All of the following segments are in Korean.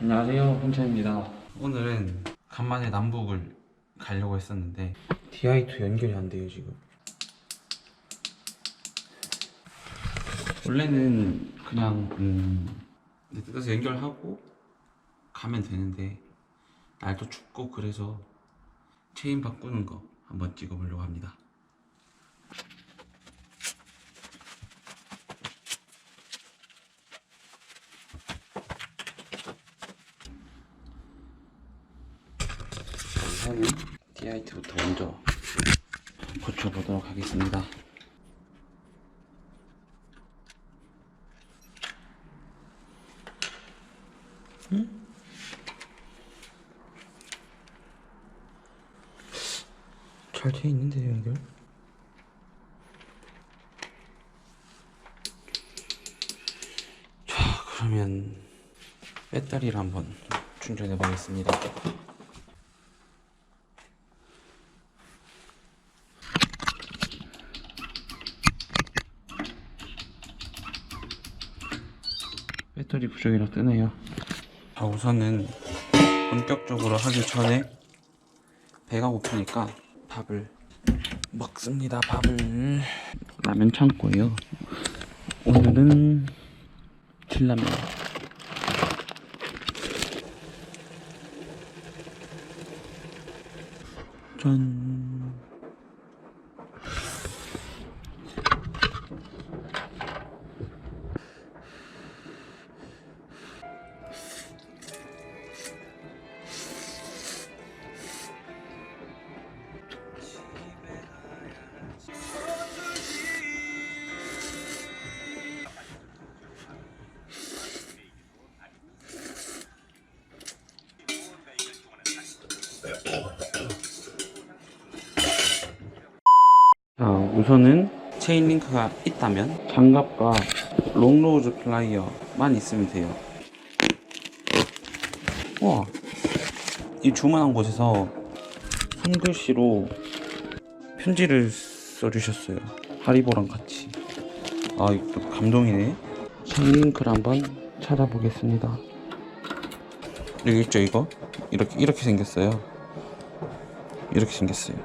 안녕하세요 혼차입니다. 오늘은 간만에 남북을 가려고 했었는데 DI2 연결이 안 돼요 지금. 원래는 그냥 음 뜯어서 연결하고 가면 되는데 날도 춥고 그래서 체인 바꾸는 거 한번 찍어보려고 합니다 우선은 DIT부터 먼저 고쳐보도록 하겠습니다. 잘돼 있는데 연결? 자 그러면 배터리를 한번 충전해 보겠습니다. 배터리 부족이라 뜨네요. 자, 우선은 본격적으로 하기 전에 배가 고프니까 밥을 먹습니다. 밥을 라면 창고예요. 오늘은 진라면. 짠. 자, 우선은 체인 링크가 있다면 장갑과 롱로즈 플라이어만 있으면 돼요. 와, 이 주문한 곳에서 한글씨로 편지를 써주셨어요. 하리보랑 같이. 아, 이거 감동이네. 체인 링크를 한번 찾아보겠습니다. 여기 있죠, 이거? 이렇게, 이렇게 생겼어요. 이렇게 생겼어요.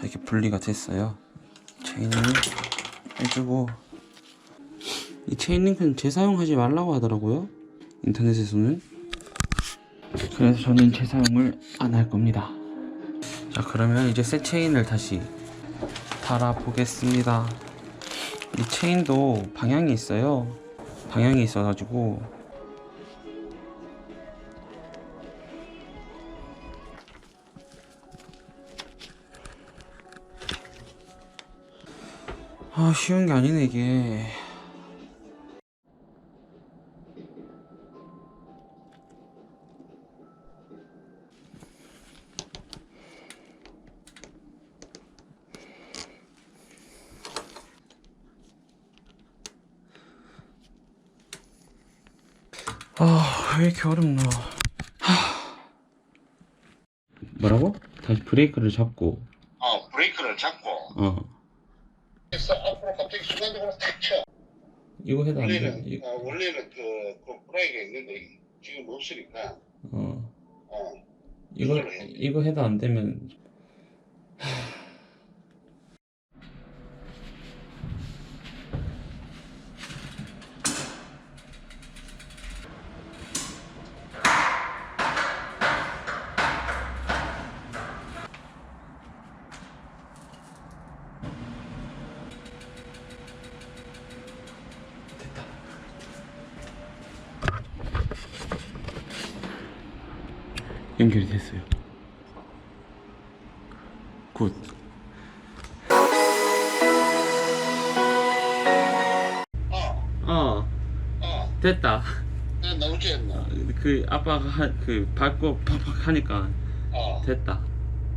이렇게 분리가 됐어요. 체인을 해주고 이 체인 링크는 재사용하지 말라고 하더라고요. 인터넷에서는 그래서 저는 재사용을 안 할 겁니다. 자 그러면 이제 새 체인을 다시 달아 보겠습니다. 이 체인도 방향이 있어요. 방향이 있어가지고. 아 쉬운 게 아니네 이게 아 왜 이렇게 어렵노 하... 뭐라고? 다시 브레이크를 잡고. 어, 브레이크를 잡고. 어. 해서 앞으로 갑자기 순간적으로 탁 쳐. 이거 해도 안 돼. 원래는 어, 원래는 그, 그 브레이크가 있는데 지금 없으니까. 어. 어, 해. 이거 해도 안 되면 연결이 됐어요. 굿. 어, 어, 어, 됐다. 나오지 않나? 그 아빠가 하, 그 밟고 팍팍 하니까 어, 됐다.